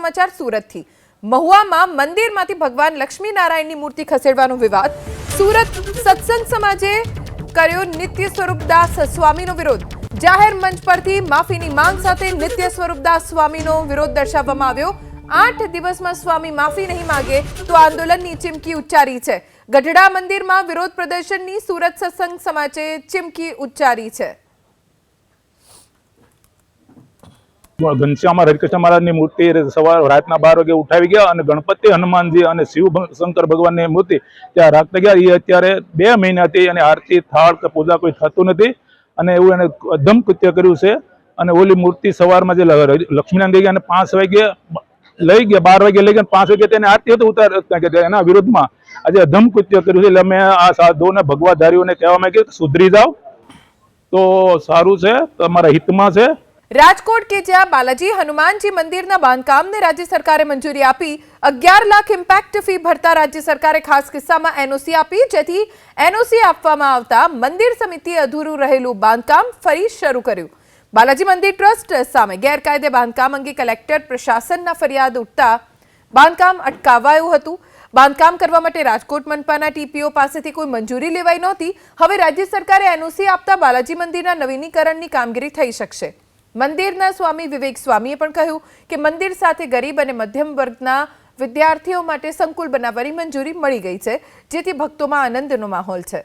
સમાચાર સુરતથી. મહુવામાં મંદિરમાંથી ભગવાન લક્ષ્મીનારાયણની મૂર્તિ ખસેડવાનો વિવાદ. સુરત સત્સંગ સમાજે કર્યો નિત્ય સ્વરૂપદાસ સ્વામીનો વિરોધ. જાહેર મંચ પરથી માફીની માંગ સાથે નિત્ય સ્વરૂપદાસ સ્વામીનો વિરોધ દર્શાવવામાં આવ્યો. આઠ દિવસમાં સ્વામી માફી નહીં માગે તો આંદોલનની ચીમકી ઉચ્ચારી છે. ગઢડા મંદિરમાં વિરોધ પ્રદર્શનની સુરત સત્સંગ સમાજે ચીમકી ઉચ્ચારી છે. ઘનશ્યામા હરિકૃષ્ણ મહારાજની મૂર્તિ સવાર રાતના બાર વાગે ઉઠાવી ગયા અને ગણપતિ હનુમાનજી અને શિવ શંકર ભગવાનની મૂર્તિ ત્યાં રાખતા ગયા. એ અત્યારે બે મહિનાથી અને આરતી, થાળ કે પૂજા કોઈ થતું નથી અને એવું એને અધમ કૃત્ય કર્યું છે અને ઓલી મૂર્તિ સવારમાં જે લક્ષ્મીનારાયણ ગઈ ગયા અને પાંચ વાગે લઈ ગયા, બાર વાગે લઈ ગયા પાંચ વાગે તેને આરતી હતું ઉતાર એના વિરુદ્ધમાં આજે અધમ કૃત્ય કર્યું છે. એટલે અમે આ સાધુઓને, ભગવાધારીઓને કહેવા માંગીએ સુધરી જાઓ. તો સારું છે, તમારા હિતમાં છે. રાજકોટ કે જ્યાં બાલાજી હનુમાનજી મંદિરના બાંધકામને રાજ્ય સરકારે મંજૂરી આપી, અગિયાર લાખ ઇમ્પેક્ટ ફી ભરતા રાજ્ય સરકારે ખાસ કિસ્સામાં એનઓસી આપી, જેથી એનઓસી આપવામાં આવતા મંદિર સમિતિએ અધૂરું રહેલું બાંધકામ ફરી શરૂ કર્યું. બાલાજી મંદિર ટ્રસ્ટ સામે ગેરકાયદે બાંધકામ અંગે કલેક્ટર પ્રશાસનના ફરિયાદ ઉઠતા બાંધકામ અટકાવાયું હતું. બાંધકામ કરવા માટે રાજકોટ મનપાના ટીપીઓ પાસેથી કોઈ મંજૂરી લેવાઈ નહોતી. હવે રાજ્ય સરકારે એનઓસી આપતા બાલાજી મંદિરના નવીનીકરણની કામગીરી થઈ શકશે. મંદિરના સ્વામી વિવેક સ્વામીએ પણ કહ્યું કે મંદિર સાથે ગરીબ અને મધ્યમ વર્ગના વિદ્યાર્થીઓ માટે સંકુલ બનાવવાની મંજૂરી મળી ગઈ છે, જેથી ભક્તોમાં આનંદનો માહોલ છે.